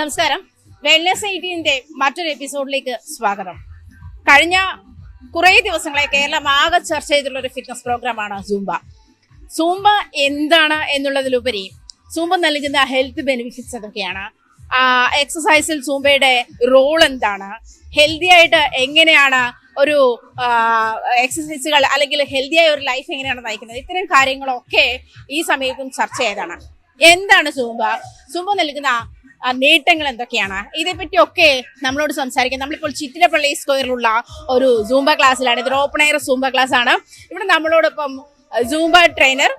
നമസ്കാരം. വെൽനസ് എയ്റ്റീന്റെ മറ്റൊരു എപ്പിസോഡിലേക്ക് സ്വാഗതം. കഴിഞ്ഞ കുറേ ദിവസങ്ങളെ കേരളം ആകെ ചർച്ച ചെയ്തിട്ടുള്ള ഒരു ഫിറ്റ്നസ് പ്രോഗ്രാമാണ് സൂംബ സൂംബ എന്താണ് എന്നുള്ളതിലുപരി സൂംബ നൽകുന്ന ഹെൽത്ത് ബെനിഫിറ്റ്സ് എന്തൊക്കെയാണ്? എക്സസൈസിൽ സൂംബയുടെ റോൾ എന്താണ്? ഹെൽത്തി ആയിട്ട് എങ്ങനെയാണ് ഒരു എക്സസൈസുകൾ അല്ലെങ്കിൽ ഹെൽത്തി ആയ ഒരു ലൈഫ് എങ്ങനെയാണ് നയിക്കുന്നത്? ഇത്തരം കാര്യങ്ങളൊക്കെ ഈ സമയത്തും ചർച്ച ചെയ്തതാണ്. എന്താണ് സൂംബ സൂംബ നൽകുന്ന നേട്ടങ്ങൾ എന്തൊക്കെയാണ്? ഇതേപ്പറ്റിയൊക്കെ നമ്മളോട് സംസാരിക്കാം. നമ്മളിപ്പോൾ ചിറ്റിലപ്പള്ളി സ്ക്വയറിലുള്ള ഒരു സൂംബ ക്ലാസ്സിലാണ് ഇതൊരു ഓപ്പൺ എയർ സൂംബ ക്ലാസ് ആണ് ഇവിടെ നമ്മളോടൊപ്പം സൂംബ ട്രെയിനർ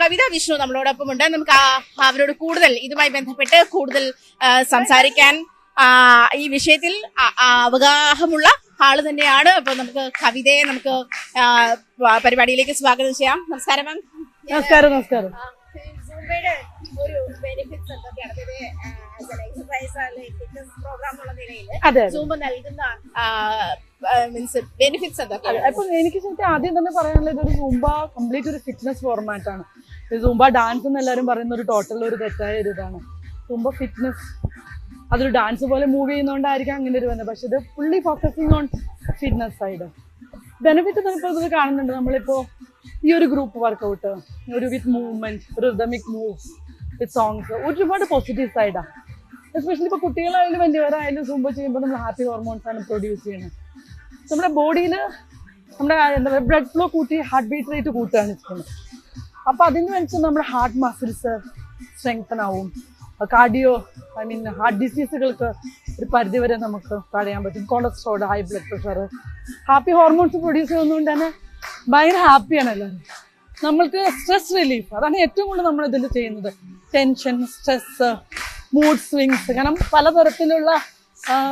കവിത വിഷ്ണു നമ്മളോടൊപ്പം ഉണ്ട്. നമുക്ക് അവരോട് കൂടുതൽ ഇതുമായി ബന്ധപ്പെട്ട് കൂടുതൽ സംസാരിക്കാൻ ഈ വിഷയത്തിൽ അവഗാഹമുള്ള ആൾ തന്നെയാണ്. അപ്പൊ നമുക്ക് കവിതയെ നമുക്ക് പരിപാടിയിലേക്ക് സ്വാഗതം ചെയ്യാം. നമസ്കാരം മാം നമസ്കാരം നമസ്കാരം. ഒരു ബെനിഫിറ്റ്സ് എന്തൊക്കെയാണ് എക്സസൈസ് അല്ലെങ്കിൽ ഫിറ്റ്നസ് പ്രോഗ്രാം നിലയിൽ അതെ. സൂംബ നൽകുന്ന മീൻസ് ബെനിഫിറ്റ്സ് എന്തൊക്കെയാണ് അപ്പൊ എനിക്ക് ശരിക്കും ആദ്യം തന്നെ പറയാനുള്ളത് ഒരു സൂംബ കംപ്ലീറ്റ് ഒരു ഫിറ്റ്നസ് ഫോർമാറ്റ് ആണ്. സൂംബ ഡാൻസ് എന്ന് എല്ലാവരും പറയുന്ന ഒരു ടോട്ടൽ ഒരു തെറ്റായ ഒരു ഇതാണ്. സൂംബ ഫിറ്റ്നസ് അതൊരു ഡാൻസ് പോലെ മൂവ് ചെയ്യുന്നോണ്ടായിരിക്കാം അങ്ങനെ ഒരു വന്നത്. പക്ഷെ ഇത് fully focusing on fitness side benefit ഇപ്പോൾ ഇത് കാണുന്നുണ്ട്. നമ്മളിപ്പോ ഈ ഒരു ഗ്രൂപ്പ് വർക്കൗട്ട് ഒരു വിത്ത് മൂവ്മെന്റ് ഒരു റിതമിക് മൂവ് വിത്ത് സോങ്സ് ഒരുപാട് പോസിറ്റീവ് സൈഡാണ് എസ്പെഷ്യലി ഇപ്പോൾ കുട്ടികളായാലും വലിയവരായാലും സൂംബ ചെയ്യുമ്പോൾ നമ്മൾ ഹാപ്പി ഹോർമോൺസ് ആണ് പ്രൊഡ്യൂസ് ചെയ്യുന്നത് നമ്മുടെ ബോഡിയിൽ നമ്മുടെ എന്താ പറയുക ബ്ലഡ് ഫ്ലോ കൂട്ടി ഹാർട്ട് ബീറ്റ് റേറ്റ് കൂട്ടുകയാണ് ചെയ്യുന്നത് അപ്പോൾ അതിന് വെച്ച് നമ്മുടെ ഹാർട്ട് മസിൽസ് സ്ട്രെങ്തൻ ആവും. കാർഡിയോ ഐ മീൻ ഹാർട്ട് ഡിസീസുകൾക്ക് ഒരു പരിധി വരെ നമുക്ക് തടയാൻ പറ്റും. Cholesterol high blood pressure happy hormones produce ചെയ്യുന്നതുകൊണ്ട് തന്നെ ഭയങ്കര ഹാപ്പിയാണ് എല്ലാവരും. നമ്മൾക്ക് സ്ട്രെസ് റിലീഫ് അതാണ് ഏറ്റവും കൂടുതൽ നമ്മൾ ഇതിൽ ചെയ്യുന്നത്. ടെൻഷൻ സ്ട്രെസ് മൂഡ് സ്വിങ്സ് കാരണം പലതരത്തിലുള്ള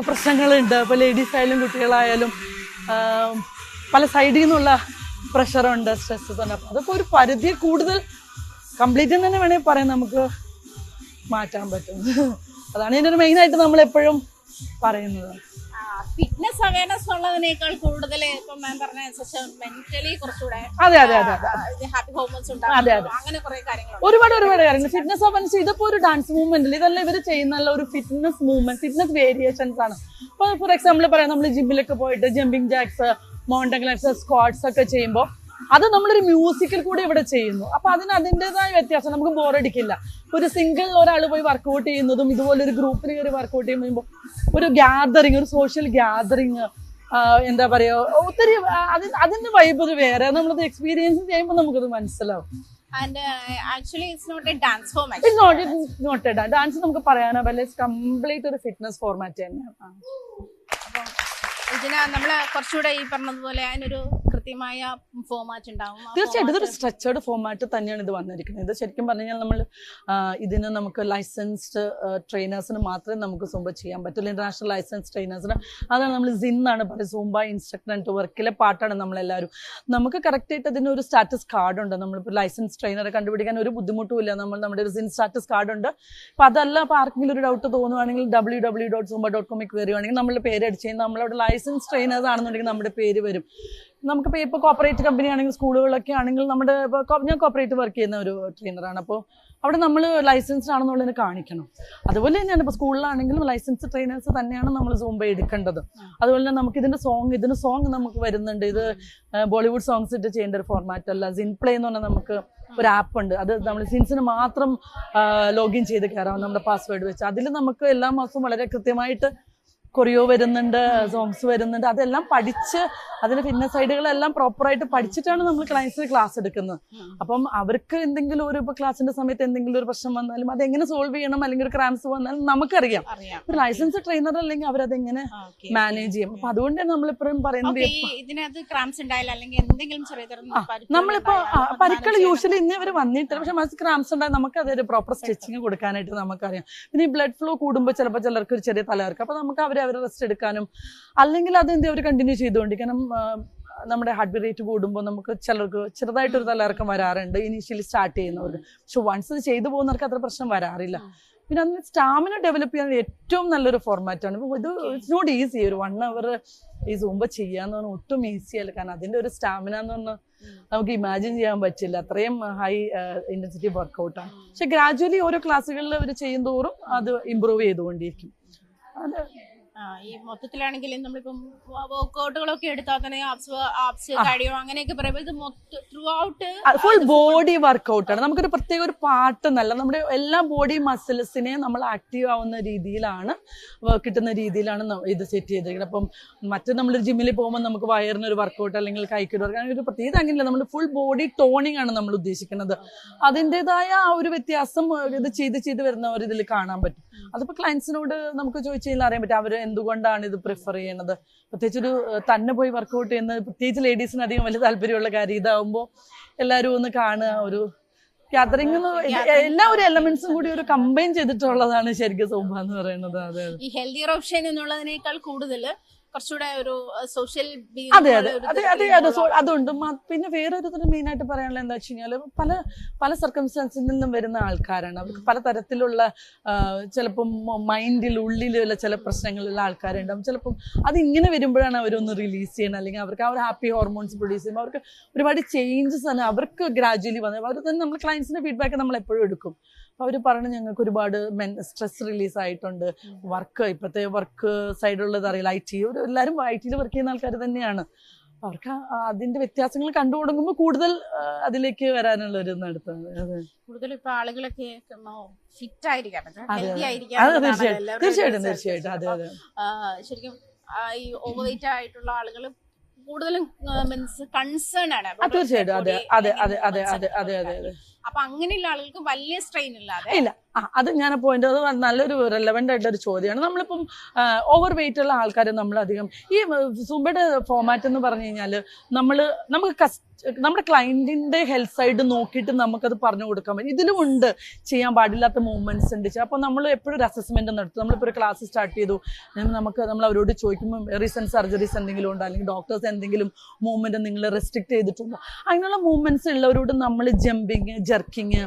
പ്രശ്നങ്ങളുണ്ട്. ഇപ്പോൾ ലേഡീസ് ആയാലും കുട്ടികളായാലും പല സൈഡിൽ നിന്നുള്ള പ്രഷറുണ്ട് സ്ട്രെസ് തന്നെ അപ്പോൾ അതൊക്കെ ഒരു പരിധി കൂടുതൽ കംപ്ലീറ്റ് തന്നെ വേണമെങ്കിൽ പറയാം. നമുക്ക് മാറ്റാൻ പറ്റും. അതാണ് ഇതിന്റെ ഒരു മെയിനായിട്ട് നമ്മളെപ്പോഴും പറയുന്നത്. അവയർനെസ് ഉള്ളതിനേക്കാൾ കൂടുതൽ ഇപ്പം മാം പറഞ്ഞ മെന്റലി കുറച്ചുകൂടെ അതെ അതെ അതെ ഹാപ്പി ഹോർമോൺസ് അതെ, അതെ. അങ്ങനെ കുറെ കാര്യങ്ങളുണ്ട് ഒരുപാട് ഒരുപാട് കാര്യങ്ങൾ. ഫിറ്റ്നസ് ഓപ്പൻസ് ഇതിപ്പോ ഒരു ഡാൻസ് മൂവ്മെന്റ് ഇതെല്ലാം ഇവർ ചെയ്യുന്ന ഒരു ഫിറ്റ്നസ് മൂവ്മെന്റ് ഫിറ്റ്നസ് വേരിയേഷൻസ് ആണ്. ഇപ്പൊ ഫോർ എക്സാമ്പിൾ പറയാം നമ്മൾ ജിമ്മിലൊക്കെ പോയിട്ട് jumping jacks mountain climbs squats ഒക്കെ ചെയ്യുമ്പോൾ അത് നമ്മളൊരു മ്യൂസിക്കിൽ കൂടി ഇവിടെ ചെയ്യുന്നു. അപ്പൊ അതിന് അതിന്റെതായ വ്യത്യാസം. നമുക്ക് ബോറടിക്കില്ല ഒരു സിംഗിൾ ഒരാൾ പോയി വർക്കൗട്ട് ചെയ്യുന്നതും ഇതുപോലെ ഒരു ഗ്രൂപ്പിൽ കയറി വർക്കൗട്ട് ചെയ്യുമ്പോൾ ഒരു ഗ്യാദറിങ് ഒരു സോഷ്യൽ ഗ്യാദറിങ് എന്താ പറയുക ഒത്തിരി അതിന് അത് അതിന്റെ വൈബ് ഒരു വേറെ. നമ്മളത് എക്സ്പീരിയൻസ് ചെയ്യുമ്പോൾ നമുക്കത് മനസ്സിലാവും. ഡാൻസ് നമുക്ക് പറയാനോ? പല കംപ്ലീറ്റ് ഒരു ഫിറ്റ്നസ് ഫോർമാറ്റ് തന്നെയാണ്. ഇതിനാ നമ്മൾ കുറച്ചുകൂടെ ഈ പറഞ്ഞതുപോലെ അതിനൊരു കൃത്യമായ ഫോമാറ്റ് ഉണ്ടാവും. തീർച്ചയായിട്ടും ഇതൊരു സ്ട്രക്ചേർഡ് ഫോമാറ്റ് തന്നെയാണ് ഇത് വന്നിരിക്കുന്നത്. ഇത് ശരിക്കും പറഞ്ഞു കഴിഞ്ഞാൽ നമ്മൾ ഇതിന് നമുക്ക് ലൈസൻസ്ഡ് ട്രെയിനേഴ്സിന് മാത്രമേ നമുക്ക് സൂംബ ചെയ്യാൻ പറ്റുള്ളൂ ഇന്റർനാഷണൽ ലൈസൻസ് ട്രെയിനേഴ്സിന് അതാണ് നമ്മൾ സിൻ ആണ് പറയുന്നത്. സൂംബ ഇൻസ്ട്രക്ടർ ആൻഡ് വർക്കിലെ പാട്ടാണ് നമ്മളെല്ലാവരും. നമുക്ക് കറക്റ്റ് ആയിട്ട് അതിന് ഒരു സ്റ്റാറ്റസ് കാർഡ് ഉണ്ട്. നമ്മളിപ്പോൾ ലൈസൻസ് ട്രെയിനറെ കണ്ടുപിടിക്കാൻ ഒരു ബുദ്ധിമുട്ടും ഇല്ല നമ്മൾ നമ്മുടെ ഒരു സിൻ സ്റ്റാറ്റസ് കാർഡ് ഉണ്ട്. അപ്പോൾ അതല്ല അപ്പോൾ ആർക്കെങ്കിലും ഒരു doubt തോന്നുവാണെങ്കിൽ W W dot Zumba dot കോമിൽ കയറുകയാണെങ്കിൽ നമ്മളുടെ പേര് അടിച്ച് കഴിഞ്ഞാൽ നമ്മളവിടെ ലൈസൻസ് ട്രെയിനേഴ്സ് ആണെന്നുണ്ടെങ്കിൽ നമ്മുടെ പേര് വരും. നമുക്കിപ്പോൾ ഇപ്പോൾ കോപ്പറേറ്റ് കമ്പനി ആണെങ്കിൽ സ്കൂളുകളൊക്കെ ആണെങ്കിൽ നമ്മുടെ ഇപ്പോൾ ഞാൻ കോപ്പറേറ്റ് വർക്ക് ചെയ്യുന്ന ഒരു ട്രെയിനറാണ് അപ്പോൾ അവിടെ നമ്മൾ ലൈസൻസ്ഡ് ആണെന്നുള്ളതിന് കാണിക്കണം. അതുപോലെ തന്നെയാണ് ഇപ്പോൾ സ്കൂളിലാണെങ്കിലും ലൈസൻസ് ട്രെയിനേഴ്സ് തന്നെയാണ് നമ്മൾ സൂംബ എടുക്കേണ്ടത്. അതുപോലെ തന്നെ നമുക്ക് ഇതിന്റെ സോങ് ഇതിന് സോങ് നമുക്ക് വരുന്നുണ്ട്. ഇത് ബോളിവുഡ് സോങ്സ് ഇട്ട് ചെയ്യേണ്ട ഒരു ഫോർമാറ്റ് അല്ല. സിൻ പ്ലേ എന്ന് പറഞ്ഞാൽ നമുക്ക് ഒരു ആപ്പ് ഉണ്ട്. അത് നമ്മൾ സിൻസിന് മാത്രം ലോഗിൻ ചെയ്ത് കയറാം. നമ്മുടെ പാസ്വേഡ് വെച്ച്. അതിൽ നമുക്ക് എല്ലാ മാസവും വളരെ കൃത്യമായിട്ട് കൊറിയോ വരുന്നുണ്ട് സോങ്സ് വരുന്നുണ്ട്. അതെല്ലാം പഠിച്ച് അതിന് ഫിറ്റ്നസ് സൈഡുകളെല്ലാം പ്രോപ്പറായിട്ട് പഠിച്ചിട്ടാണ് നമ്മൾ ക്ലയൻസിന് ക്ലാസ് എടുക്കുന്നത്. അപ്പം അവർക്ക് എന്തെങ്കിലും ഒരു ഇപ്പോൾ ക്ലാസ്സിന്റെ സമയത്ത് എന്തെങ്കിലും ഒരു പ്രശ്നം വന്നാലും അതെങ്ങനെ സോൾവ് ചെയ്യണം? അല്ലെങ്കിൽ ഒരു ക്രാംസ് വന്നാലും നമുക്കറിയാം. ഒരു ലൈസൻസ് ട്രെയിനർ അല്ലെങ്കിൽ അവരതെങ്ങനെ മാനേജ് ചെയ്യും. അപ്പൊ അതുകൊണ്ടാണ് നമ്മളിപ്പോഴും പറയുന്നത് ഇതിനകത്ത് ക്രാംസ് അല്ലെങ്കിൽ എന്തെങ്കിലും ചെറിയ നമ്മളിപ്പോ പരിക്കൾ യൂഷ്വലി ഇന്നേ അവർ വന്നിട്ടില്ല. പക്ഷെ മനസ്സിൽ ക്രാംസ് ഉണ്ടായാൽ നമുക്ക് അതൊരു പ്രോപ്പർ സ്റ്റിച്ചിങ് കൊടുക്കാനായിട്ട് നമുക്കറിയാം. പിന്നെ ഈ ബ്ലഡ് ഫ്ലോ കൂടുമ്പോൾ ചിലപ്പോൾ ചിലർക്ക് ഒരു ചെറിയ തലകർക്ക് അപ്പൊ നമുക്ക് അവരെ അവരെ റെസ്റ്റ് എടുക്കാനും അല്ലെങ്കിൽ അത് എന്ത് അവർ കണ്ടിന്യൂ ചെയ്തുകൊണ്ടിരിക്കണം കാരണം നമ്മുടെ ഹാർട്ട് ബീറ്റ് റേറ്റ് കൂടുമ്പോൾ നമുക്ക് ചിലർക്ക് ചെറുതായിട്ടൊരു തലർക്കം വരാറുണ്ട് ഇനീഷ്യലി സ്റ്റാർട്ട് ചെയ്യുന്നവർക്ക്. പക്ഷെ വൺസ് ഇത് ചെയ്തു പോകുന്നവർക്ക് അത്ര പ്രശ്നം വരാറില്ല. പിന്നെ അതിന് സ്റ്റാമിന ഡെവലപ്പ് ചെയ്യാൻ ഏറ്റവും നല്ലൊരു ഫോർമാറ്റാണ് ആണ്. ഇപ്പൊ ഇത് ഇറ്റ്സ് നോട്ട് ഈസി ഒരു വൺ അവർ ഈ സൂമ്പ ചെയ്യാന്ന് പറഞ്ഞാൽ ഒട്ടും ഈസി അല്ല. കാരണം അതിന്റെ ഒരു സ്റ്റാമിന എന്ന് പറഞ്ഞാൽ നമുക്ക് ഇമാജിൻ ചെയ്യാൻ പറ്റില്ല. അത്രയും ഹൈ ഇന്റൻസിറ്റി വർക്കൗട്ടാണ് പക്ഷെ ഗ്രാജുവലി ഓരോ ക്ലാസ്സുകളിൽ അവർ ചെയ്യും തോറും അത് ഇമ്പ്രൂവ് ചെയ്തുകൊണ്ടിരിക്കും. അത് ഈ മൊത്തത്തിലാണെങ്കിലും നമ്മളിപ്പം വർക്കൗട്ടുകളൊക്കെ എടുത്താൽ തന്നെ ആപ്സ് ആപ്സ് കഴിയോ അങ്ങനെയൊക്കെ പറയുമ്പോൾ ഇത് മൊത്തം ത്രൂ ഔട്ട് ഫുൾ ബോഡി വർക്കൗട്ടാണ് നമുക്കൊരു പ്രത്യേക ഒരു പാട്ട് നല്ല നമ്മുടെ എല്ലാ ബോഡി മസിൽസിനെയും നമ്മൾ ആക്റ്റീവ് ആവുന്ന രീതിയിലാണ് വർക്ക് കിട്ടുന്ന രീതിയിലാണ് ഇത് സെറ്റ് ചെയ്തിരിക്കുന്നത്. അപ്പം മറ്റു നമ്മൾ ജിമ്മിൽ പോകുമ്പോൾ നമുക്ക് വയറിന് ഒരു വർക്കൗട്ട് അല്ലെങ്കിൽ കൈക്കൊരു വർക്ക് അങ്ങനെ ഒരു പ്രത്യേകത അങ്ങനെയല്ല. നമ്മൾ ഫുൾ ബോഡി ടോണിങ് ആണ് നമ്മൾ ഉദ്ദേശിക്കുന്നത്. അതിന്റെതായ ആ ഒരു വ്യത്യാസം ഇത് ചെയ്ത് ചെയ്ത് വരുന്നവർ ഇതിൽ കാണാൻ പറ്റും. അതിപ്പോൾ ക്ലയൻസിനോട് നമുക്ക് ചോദിച്ചു കഴിഞ്ഞാൽ അറിയാൻ പറ്റും. അവർ എന്തുകൊണ്ടാണ് ഇത് പ്രിഫർ ചെയ്യണത്? പ്രത്യേകിച്ച് ഒരു തന്നെ പോയി വർക്കൗട്ട് ചെയ്യുന്നത് പ്രത്യേകിച്ച് ലേഡീസിന് അധികം വലിയ താല്പര്യമുള്ള കാര്യം ഇതാവുമ്പോൾ എല്ലാവരും ഒന്ന് കാണുക. ഒരു ഗ്യാതറിംഗ് എല്ലാ ഒരു എലമെന്റ്സും കൂടി ഒരു കമ്പൈൻ ചെയ്തിട്ടുള്ളതാണ് ശരിക്കും സോഭ എന്ന് പറയുന്നത്. അതെ ഈ ഹെൽത്തിയർ ഓപ്ഷൻ എന്നുള്ളതിനേക്കാൾ കൂടുതൽ കുറച്ചുകൂടെ ഒരു സോഷ്യൽ അതെ അതെ അതെ അതെ അതെ അതുണ്ട്. പിന്നെ വേറൊരു മെയിൻ ആയിട്ട് പറയാനുള്ള എന്താ വെച്ച് കഴിഞ്ഞാൽ പല പല സർക്കംസ്റ്റാൻസിൽ നിന്നും വരുന്ന ആൾക്കാരാണ്. അവർക്ക് പല തരത്തിലുള്ള ചിലപ്പം മൈൻഡിൽ ഉള്ളിലുള്ള ചില പ്രശ്നങ്ങളുള്ള ആൾക്കാരുണ്ടാവും. ചിലപ്പം അത് ഇങ്ങനെ വരുമ്പോഴാണ് അവരൊന്ന് റിലീസ് ചെയ്യണം അല്ലെങ്കിൽ അവർക്ക് ആ ഒരു ഹാപ്പി ഹോർമോൺസ് പ്രൊഡ്യൂസ് ചെയ്യുമ്പോൾ അവർക്ക് ഒരുപാട് ചേഞ്ചസ് ആണ്. അവർക്ക് ഗ്രാജുവലി വന്നത് അവർ തന്നെ നമ്മൾ ക്ലയൻസിന്റെ ഫീഡ്ബാക്ക് നമ്മൾ എപ്പോഴും എടുക്കും. അവർ പറഞ്ഞു ഞങ്ങൾക്ക് ഒരുപാട് മെൻ സ്ട്രെസ് റിലീസ് ആയിട്ടുണ്ട് വർക്ക് ഇപ്പോഴത്തെ വർക്ക് സൈഡുള്ളത് അറിയില്ല. ഐ ടി ഒരു എല്ലാവരും ഐ ടിയിൽ വർക്ക് ചെയ്യുന്ന ആൾക്കാർ തന്നെയാണ്. അവർക്ക് അതിന്റെ വ്യത്യാസങ്ങൾ കണ്ടു തുടങ്ങുമ്പോൾ കൂടുതൽ അതിലേക്ക് വരാനുള്ള ഒരു നടത്തുന്നത് കൂടുതൽ ഇപ്പൊ ആളുകളൊക്കെ ഫിറ്റ് ആയിരിക്കാം തീർച്ചയായിട്ടും തീർച്ചയായിട്ടും അതെ അതെ. ശരിക്കും ഈ ഓവർ വെയിറ്റ് ആയിട്ടുള്ള ആളുകൾ കൂടുതലും മീൻസ് കൺസേൺ ആണ്. തീർച്ചയായിട്ടും. അതെ അതെ അതെ അതെ അതെ അതെ അതെ അപ്പൊ അങ്ങനെയുള്ള ആളുകൾക്ക് വലിയ സ്ട്രെയിൻ ഇല്ലാതെ ഇല്ല. ആ അത് ഞാൻ പോയിന്റ് അത് നല്ലൊരു റെലവെന്റ് ആയിട്ടുള്ള ഒരു ചോദ്യമാണ് നമ്മളിപ്പം ഓവർ വെയിറ്റ് ഉള്ള ആൾക്കാരെ നമ്മൾ അധികം ഈ സുബയുടെ ഫോമാറ്റ് എന്ന് പറഞ്ഞു കഴിഞ്ഞാൽ നമ്മൾ നമുക്ക് കസ് നമ്മുടെ ക്ലയന്റിന്റെ ഹെൽത്ത് സൈഡ് നോക്കിയിട്ട് നമുക്കത് പറഞ്ഞു കൊടുക്കാൻ പറ്റും. ഇതിലും ഉണ്ട്. ചെയ്യാൻ പാടില്ലാത്ത മൂവ്മെന്റ്സ് ഉണ്ട്. അപ്പോൾ നമ്മൾ എപ്പോഴും ഒരു അസസ്മെന്റ് നടത്തും നമ്മളിപ്പോൾ ഒരു ക്ലാസ് സ്റ്റാർട്ട് ചെയ്തു. നമുക്ക് നമ്മൾ അവരോട് ചോദിക്കുമ്പോൾ റീസെന്റ് സർജറീസ് എന്തെങ്കിലും ഉണ്ടോ? അല്ലെങ്കിൽ ഡോക്ടേഴ്സ് എന്തെങ്കിലും മൂവ്മെന്റ് നിങ്ങൾ റെസ്ട്രിക്ട് ചെയ്തിട്ടുണ്ടോ? അങ്ങനെയുള്ള മൂവ്മെന്റ്സ് ഉള്ളവരോട് നമ്മൾ ജമ്പിങ് ജർക്കിങ്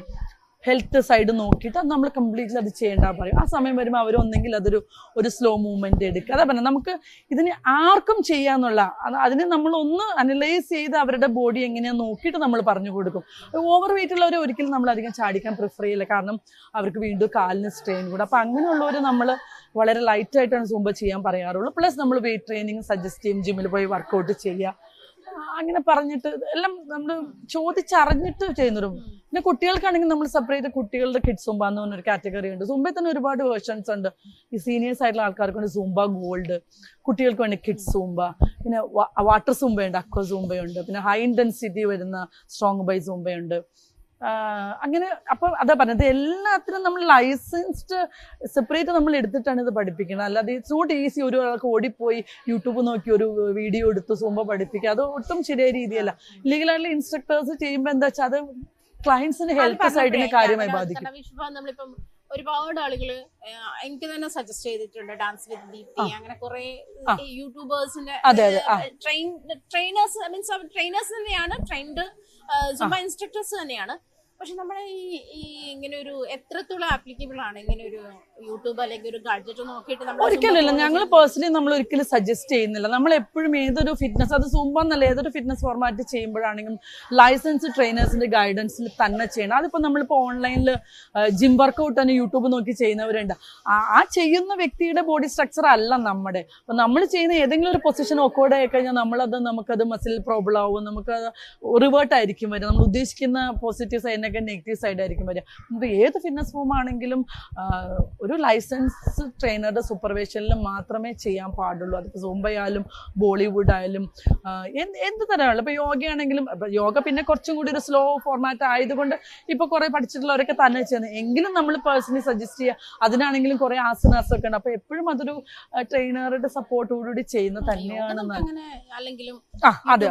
ഹെൽത്ത് സൈഡ് നോക്കിയിട്ട് അത് നമ്മൾ കംപ്ലീറ്റ്ലി അത് ചെയ്യേണ്ട പറയും. ആ സമയം വരുമ്പോൾ അവർ ഒന്നെങ്കിൽ അതൊരു ഒരു സ്ലോ മൂവ്മെന്റ് എടുക്കുക. അതാ പറഞ്ഞാൽ നമുക്ക് ഇതിന് ആർക്കും ചെയ്യാന്നുള്ള അതിന് നമ്മൾ ഒന്ന് അനലൈസ് ചെയ്ത് അവരുടെ ബോഡി എങ്ങനെയാണ് നോക്കിയിട്ട് നമ്മൾ പറഞ്ഞു കൊടുക്കും. ഓവർ വെയിറ്റ് ഉള്ളവരെ ഒരിക്കലും നമ്മൾ അധികം ചാടിക്കാൻ പ്രിഫർ ചെയ്യില്ല. കാരണം അവർക്ക് വീണ്ടും കാലിന് സ്ട്രെയിൻ കൂടെ. അപ്പം അങ്ങനെയുള്ളവർ നമ്മൾ വളരെ ലൈറ്റ് ആയിട്ടാണ് സൂമ്പ ചെയ്യാൻ പറയാറുള്ളൂ. പ്ലസ് നമ്മൾ വെയിറ്റ് ട്രെയിനിങ് സജസ്റ്റ് ചെയ്യും ജിമ്മിൽ പോയി വർക്കൗട്ട് ചെയ്യുക. അങ്ങനെ പറഞ്ഞിട്ട് എല്ലാം നമ്മൾ ചോദിച്ചറിഞ്ഞിട്ട് ചെയ്യുന്നൊരു പിന്നെ കുട്ടികൾക്കാണെങ്കിൽ നമ്മൾ സെപ്പറേറ്റ് കുട്ടികളുടെ കിഡ് സുംബ എന്ന് പറഞ്ഞൊരു കാറ്റഗറി ഉണ്ട് സുംബയിൽ തന്നെ ഒരുപാട് വേർഷൻസ് ഉണ്ട്. ഈ സീനിയേഴ്സ് ആയിട്ടുള്ള ആൾക്കാർക്ക് സുംബ ഗോൾഡ് കുട്ടികൾക്ക് വേണ്ടി കിഡ് സുംബ പിന്നെ വാട്ടർ സുംബയുണ്ട് അക്വ സുംബയുണ്ട് പിന്നെ ഹൈ ഇന്റൻസിറ്റി വരുന്ന സ്ട്രോങ് ബൈ സുംബയുണ്ട് അങ്ങനെ അപ്പം അതാ പറഞ്ഞത് എല്ലാത്തിനും നമ്മൾ ലൈസൻസ്ഡ് സെപ്പറേറ്റ് നമ്മൾ എടുത്തിട്ടാണ് ഇത് പഠിപ്പിക്കുന്നത് അല്ലാതെ ഇറ്റ്സ് നോട്ട് ഈസി ഒരു ആൾക്ക് ഓടിപ്പോയി യൂട്യൂബ് നോക്കി ഒരു വീഡിയോ എടുത്ത് സൂമ്പ പഠിപ്പിക്കുക. അത് ഒട്ടും ശരിയായ രീതിയല്ല. ലീഗലായിട്ടുള്ള ഇൻസ്ട്രക്ടേഴ്സ് ചെയ്യുമ്പോൾ എന്താ വെച്ചാൽ അത് ക്ലയൻസിന് ഹെൽത്ത് സൈഡിനെ കാര്യമായി ബാധിക്കും. ഒരുപാട് ആളുകൾ എനിക്ക് തന്നെ സജസ്റ്റ് ചെയ്തിട്ടുണ്ട് ഡാൻസ് വിത്ത് ദീപ്തി അങ്ങനെ കുറെ യൂട്യൂബേഴ്സിന്റെ ട്രെയിൻ ട്രെയിനേഴ്സ് മീൻസ് ട്രെയിനേഴ്സ് തന്നെയാണ് ട്രെയിൻഡ് സുമ ഇൻസ്ട്രക്ടേഴ്സ് തന്നെയാണ്. പക്ഷെ നമ്മുടെ ഈ ഈ ഇങ്ങനെ ഒരു എത്രത്തോളം ആപ്ലിക്കബിൾ ആണ് ഇങ്ങനെ ഒരു യൂട്യൂബ് അല്ലെങ്കിൽ ഒരു ഗാഡ്ജറ്റ് നോക്കിയിട്ട് നമ്മൾ ഒരിക്കലും ഞങ്ങൾ പേഴ്സണലി നമ്മൾ ഒരിക്കലും സജസ്റ്റ് ചെയ്യുന്നില്ല. നമ്മൾ എപ്പോഴും ഏതൊരു ഫിറ്റ്നസ് അത് സൂമ്പ എന്നല്ല ഏതൊരു ഫിറ്റ്നസ് ഫോർമാറ്റ് ചെയ്യുമ്പോഴാണെങ്കിലും ലൈസൻസ് ട്രെയിനേഴ്സിന്റെ ഗൈഡൻസിൽ തന്നെ ചെയ്യണം. അതിപ്പോൾ നമ്മളിപ്പോൾ ഓൺലൈനിൽ ജിം വർക്കൗട്ട് തന്നെ യൂട്യൂബ് നോക്കി ചെയ്യുന്നവരുണ്ട്. ആ ചെയ്യുന്ന വ്യക്തിയുടെ ബോഡി സ്ട്രക്ചർ അല്ല നമ്മുടെ. അപ്പം നമ്മൾ ചെയ്യുന്ന ഏതെങ്കിലും ഒരു പൊസിഷൻ ഒക്കോടെ ആയി കഴിഞ്ഞാൽ നമ്മളത് നമുക്കത് മസിൽ പ്രോബ്ലം ആവും. നമുക്ക് റിവേർട്ട് ആയിരിക്കും വരും നമ്മൾ ഉദ്ദേശിക്കുന്ന പോസിറ്റീവ് സൈഡിനൊക്കെ നെഗറ്റീവ് സൈഡ് ആയിരിക്കും വരിക. നമുക്ക് ഏത് ഫിറ്റ്നസ് ഫോം ആണെങ്കിലും ഒരു ലൈസൻസ് ട്രെയിനറുടെ സൂപ്പർവിഷനിൽ മാത്രമേ ചെയ്യാൻ പാടുള്ളൂ. അതിപ്പോൾ സോംബയായാലും ബോളിവുഡ് ആയാലും എന്ത് എന്ത് തരമുള്ള ഇപ്പോൾ യോഗയാണെങ്കിലും ഇപ്പോൾ യോഗ പിന്നെ കുറച്ചും കൂടി ഒരു സ്ലോ ഫോർമാറ്റ് ആയതുകൊണ്ട് ഇപ്പോൾ കുറേ പഠിച്ചിട്ടുള്ളവരൊക്കെ തന്നെ ചെയ്യുന്നത്. എങ്കിലും നമ്മൾ പേഴ്സണലി സജസ്റ്റ് ചെയ്യുക അതിനാണെങ്കിലും കുറേ ആസനാസ് ഒക്കെ ഉണ്ട്. അപ്പോൾ എപ്പോഴും അതൊരു ട്രെയിനറുടെ സപ്പോർട്ടോടുകൂടി ചെയ്യുന്നത് തന്നെയാണ് അല്ലെങ്കിലും അതെ.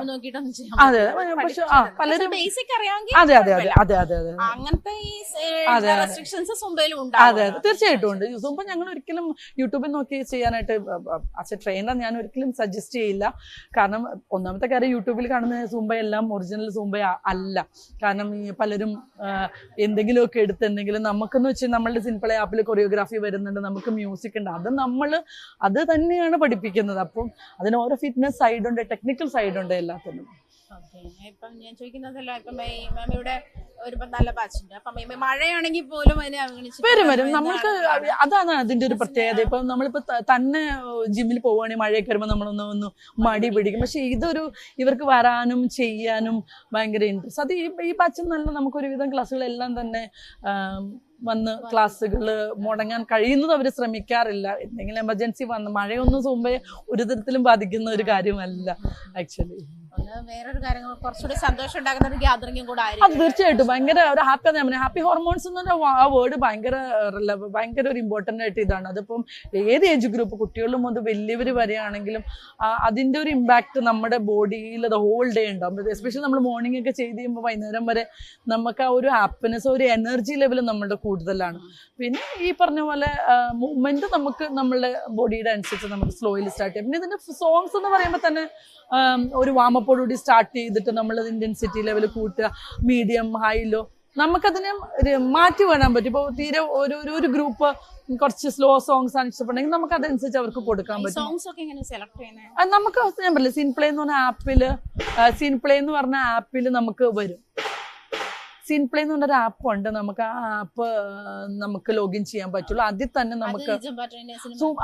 അതെ പക്ഷെ പലരും ബേസിക് അറിയാമെങ്കിൽ അതെ അതെ അതെ അതെ. അങ്ങനത്തെ ഈ അതെ, അതെ. റെസ്ട്രിക്ഷൻസ് സുംബയിലും അതെ ഉണ്ടാവും അതെ തീർച്ചയായിട്ടും ഉണ്ട്. സൂമ്പ ഞങ്ങൾ ഒരിക്കലും യൂട്യൂബിൽ നോക്കി ചെയ്യാനായിട്ട് അച്ഛൻ ട്രെയിനർ ഞാൻ ഒരിക്കലും സജസ്റ്റ് ചെയ്യില്ല. കാരണം ഒന്നാമത്തെ കാര്യം യൂട്യൂബിൽ കാണുന്ന സൂമ്പ എല്ലാം ഒറിജിനൽ സൂമ്പ അല്ല. കാരണം ഈ പലരും എന്തെങ്കിലും എന്തെങ്കിലുമൊക്കെ എടുത്ത് എന്തെങ്കിലും നമുക്കെന്ന് വെച്ചാൽ നമ്മളുടെ സിംപിൾ ആപ്പിൽ കൊറിയോഗ്രാഫി വരുന്നുണ്ട് നമുക്ക് മ്യൂസിക് ഉണ്ട്. അത് നമ്മൾ അത് തന്നെയാണ് പഠിപ്പിക്കുന്നത്. അപ്പം അതിന് ഓരോ ഫിറ്റ്നസ് സൈഡുണ്ട് ടെക്നിക്കൽ സൈഡുണ്ട് എല്ലാത്തിനും. ഇപ്പം ഞാൻ ചോദിക്കുന്നതല്ല ഇപ്പം മാം ഇവിടെ ഒരു നല്ല അപ്പം മഴയാണെങ്കിൽ പോലും അതിനെ അവഗണിച്ച് വരും വരും. നമ്മൾക്ക് അതാണ് അതിന്റെ ഒരു പ്രത്യേകത. ഇപ്പൊ നമ്മളിപ്പോ തന്നെ ജിമ്മിൽ പോവുകയാണെങ്കിൽ മഴയൊക്കെ വരുമ്പോൾ നമ്മളൊന്ന് ഒന്ന് മടി പിടിക്കും. പക്ഷെ ഇതൊരു ഇവർക്ക് വരാനും ചെയ്യാനും ഭയങ്കര ഇൻട്രസ്റ്റ് അത് ഈ ഈ പച്ച നല്ല നമുക്ക് ഒരുവിധം ക്ലാസ്സുകളെല്ലാം തന്നെ വന്ന് ക്ലാസ്സുകൾ മുടങ്ങാൻ കഴിയുന്നത് അവർ ശ്രമിക്കാറില്ല. എന്തെങ്കിലും എമർജൻസി വന്ന് മഴയൊന്നും സുമ്പയെ ഒരു തരത്തിലും ബാധിക്കുന്ന ഒരു കാര്യമല്ല ആക്ച്വലി ഒന്ന് വേറൊരു കാര്യം കുറച്ചുകൂടി സന്തോഷം ഉണ്ടാക്കുന്ന ഒരു ഗ്യാതറിംഗും കൂടെ അത് ആയിരിക്കും. തീർച്ചയായിട്ടും. ഭയങ്കര ഒരു ഹാപ്പി ഞാൻ ഹാപ്പി ഹോർമോൺസ് എന്ന് പറഞ്ഞ ആ വേർഡ് ഭയങ്കര relevant- ഭയങ്കര ഒരു ഇമ്പോർട്ടന്റ് ആയിട്ട് ഇതാണ്. അതിപ്പം ഏത് ഏജ് ഗ്രൂപ്പ് കുട്ടികളും മുതൽ വലിയവർ വരെയാണെങ്കിലും അതിന്റെ അതിന്റെ ഒരു ഇമ്പാക്ട് നമ്മുടെ ബോഡിയിൽ അത് ഹോൾ ഡേ ഉണ്ടാവും എസ്പെഷ്യലി നമ്മൾ മോർണിംഗ് ഒക്കെ ചെയ്ത് കഴിയുമ്പോൾ വൈകുന്നേരം വരെ നമുക്ക് ആ ഒരു ഹാപ്പിനെസ് ഒരു എനർജി ലെവൽ നമ്മളുടെ കൂടുതലാണ്. പിന്നെ ഈ പറഞ്ഞ പോലെ മൂവ്മെന്റ് നമുക്ക് നമ്മളുടെ ബോഡിയുടെ അനുസരിച്ച് നമുക്ക് സ്ലോയിൽ സ്റ്റാർട്ട് ചെയ്യാം. പിന്നെ ഇതിന്റെ സോങ്സ് എന്ന് പറയുമ്പോൾ തന്നെ ഒരു ഒരു വാമപ്പോടുകൂടി സ്റ്റാർട്ട് ചെയ്തിട്ട് നമ്മൾ ഇന്റൻസിറ്റി ലെവൽ കൂട്ടുക മീഡിയം ഹൈലോ നമുക്കതിനെ മാറ്റി വേണം പറ്റും. ഇപ്പോൾ തീരെ ഒരു ഒരു ഗ്രൂപ്പ് കുറച്ച് സ്ലോ സോങ്സ് ആണ് ഇഷ്ടപ്പെടുന്നെങ്കിൽ നമുക്ക് അതനുസരിച്ച് അവർക്ക് കൊടുക്കാൻ പറ്റും. സോങ്സ് ഒക്കെ എങ്ങനെ സെലക്ട് ചെയ്യുന്നത് നമുക്ക് ഞാൻ പറയില്ല സീൻ പ്ലേ എന്ന് പറഞ്ഞ ആപ്പിൽ സീൻ പ്ലേ എന്ന് പറഞ്ഞ ആപ്പിൽ നമുക്ക് വരും. സീൻ പ്ലേ എന്ന് പറഞ്ഞൊരു ആപ്പ് ഉണ്ട്. നമുക്ക് ആ ആപ്പ് നമുക്ക് ലോഗിൻ ചെയ്യാൻ പറ്റുള്ളൂ. ആദ്യം തന്നെ നമുക്ക്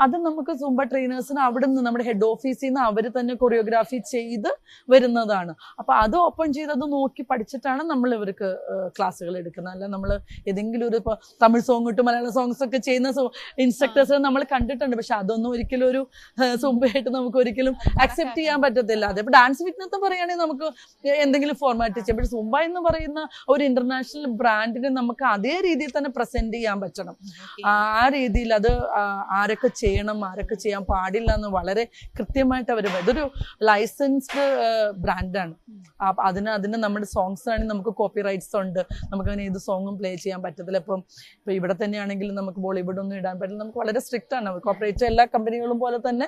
അത് നമുക്ക് സൂംബ ട്രെയിനേഴ്സിന് അവിടെ നിന്ന് നമ്മുടെ ഹെഡ് ഓഫീസിൽ നിന്ന് അവർ തന്നെ കൊറിയോഗ്രാഫി ചെയ്ത് വരുന്നതാണ്. അപ്പൊ അത് ഓപ്പൺ ചെയ്ത് അത് നോക്കി പഠിച്ചിട്ടാണ് നമ്മൾ ഇവർക്ക് ക്ലാസ്സുകൾ എടുക്കുന്നത്. അല്ല നമ്മൾ ഏതെങ്കിലും ഒരു ഇപ്പോൾ തമിഴ് സോങ് ഇട്ട് മലയാള സോങ്സ് ഒക്കെ ചെയ്യുന്ന ഇൻസ്ട്രക്ടേഴ്സ് നമ്മൾ കണ്ടിട്ടുണ്ട്. പക്ഷെ അതൊന്നും ഒരിക്കലും ഒരു സൂംബയായിട്ട് നമുക്ക് ഒരിക്കലും അക്സെപ്റ്റ് ചെയ്യാൻ പറ്റത്തില്ല. അതേപോലെ ഡാൻസ് ഫിറ്റ്നസ് പറയുകയാണെങ്കിൽ നമുക്ക് എന്തെങ്കിലും ഫോർമാറ്റ് ചെയ്യാം. പക്ഷെ സൂംബ എന്ന് പറയുന്ന ഒരു ഇന്റർനാഷണൽ ബ്രാൻഡിനെ നമുക്ക് അതേ രീതിയിൽ തന്നെ പ്രസന്റ് ചെയ്യാൻ പറ്റണം. ആ രീതിയിൽ അത് ആരൊക്കെ ചെയ്യണം ആരൊക്കെ ചെയ്യാൻ പാടില്ല എന്ന് വളരെ കൃത്യമായിട്ട് അവർ ഇതൊരു ലൈസൻസ്ഡ് ബ്രാൻഡാണ് അപ്പൊ അതിന് അതിന് നമ്മുടെ സോങ്സ് ആണെങ്കിൽ നമുക്ക് കോപ്പി റൈറ്റ്സ് ഉണ്ട്. നമുക്ക് അങ്ങനെ ഏത് സോങ്ങും പ്ലേ ചെയ്യാൻ പറ്റത്തില്ല. ഇപ്പം ഇപ്പൊ ഇവിടെ തന്നെയാണെങ്കിലും നമുക്ക് ബോളിവുഡ് ഒന്നും ഇടാൻ പറ്റില്ല. നമുക്ക് വളരെ സ്ട്രിക്റ്റ് ആണ്. കോപ്പറേറ്റ് എല്ലാ കമ്പനികളും പോലെ തന്നെ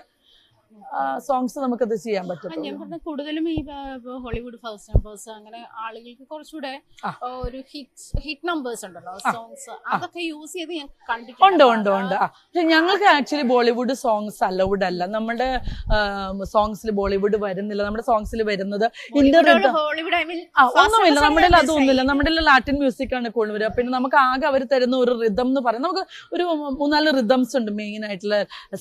സോങ്സ് നമുക്കത് ചെയ്യാൻ പറ്റും ഞാൻ പറഞ്ഞ കൂടുതലും ഈ ഹോളിവുഡ് ഫസ്റ്റ് നമ്പേഴ്സ് അങ്ങനെ ആളുകൾക്ക് കുറച്ചുകൂടെ ഒരു ഹിറ്റ് ഹിറ്റ് നമ്പേഴ്സ് ഉണ്ടല്ലോ സോങ്സ് അതൊക്കെ യൂസ് ചെയ്ത് ഞാൻ കണ്ടിട്ടുണ്ട്. ഉണ്ട് ഉണ്ട് ഉണ്ട്. പക്ഷെ ഞങ്ങൾക്ക് ആക്ച്വലി ബോളിവുഡ് സോങ്സ് അലൗഡ് അല്ല. നമ്മുടെ സോങ്സിൽ ബോളിവുഡ് വരുന്നില്ല. നമ്മുടെ സോങ്സിൽ വരുന്നത് ഇന്റർ ഹോളിവുഡ് ഐ മീൻ ഒന്നുമില്ല. നമ്മുടെ അതൊന്നുമില്ല നമ്മുടെ ലാറ്റിൻ മ്യൂസിക് ആണ് കൂടുതൽ വരിക. പിന്നെ നമുക്ക് ആകെ അവർ തരുന്ന ഒരു റിതം എന്ന് പറയുന്നത് നമുക്ക് ഒരു മൂന്നാൽ റിതംസ് ഉണ്ട്. മെയിൻ ആയിട്ടുള്ള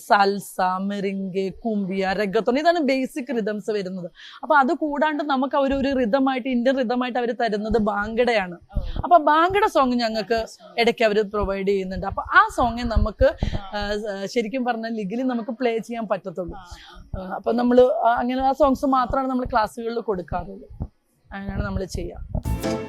സൽസ മെറിങ്കെ കുമ്പിയ രഗത്തോൺ ഇതാണ് ബേസിക് റിതംസ് വരുന്നത്. അപ്പൊ അത് കൂടാണ്ട് നമുക്ക് അവർ ഒരു റിതമായിട്ട് ഇന്ത്യൻ റിതമായിട്ട് അവർ തരുന്നത് ബാങ്കടയാണ്. അപ്പൊ ബാങ്കട സോങ് ഞങ്ങൾക്ക് ഇടയ്ക്ക് അവർ പ്രൊവൈഡ് ചെയ്യുന്നുണ്ട്. അപ്പൊ ആ സോങ്ങെ നമുക്ക് ശരിക്കും പറഞ്ഞാൽ ലിഗിലി നമുക്ക് പ്ലേ ചെയ്യാൻ പറ്റത്തുള്ളൂ. അപ്പൊ നമ്മൾ അങ്ങനെ ആ സോങ്സ് മാത്രമാണ് നമ്മൾ ക്ലാസ്സുകളിൽ കൊടുക്കാറുള്ളൂ. അങ്ങനെയാണ് നമ്മൾ ചെയ്യുക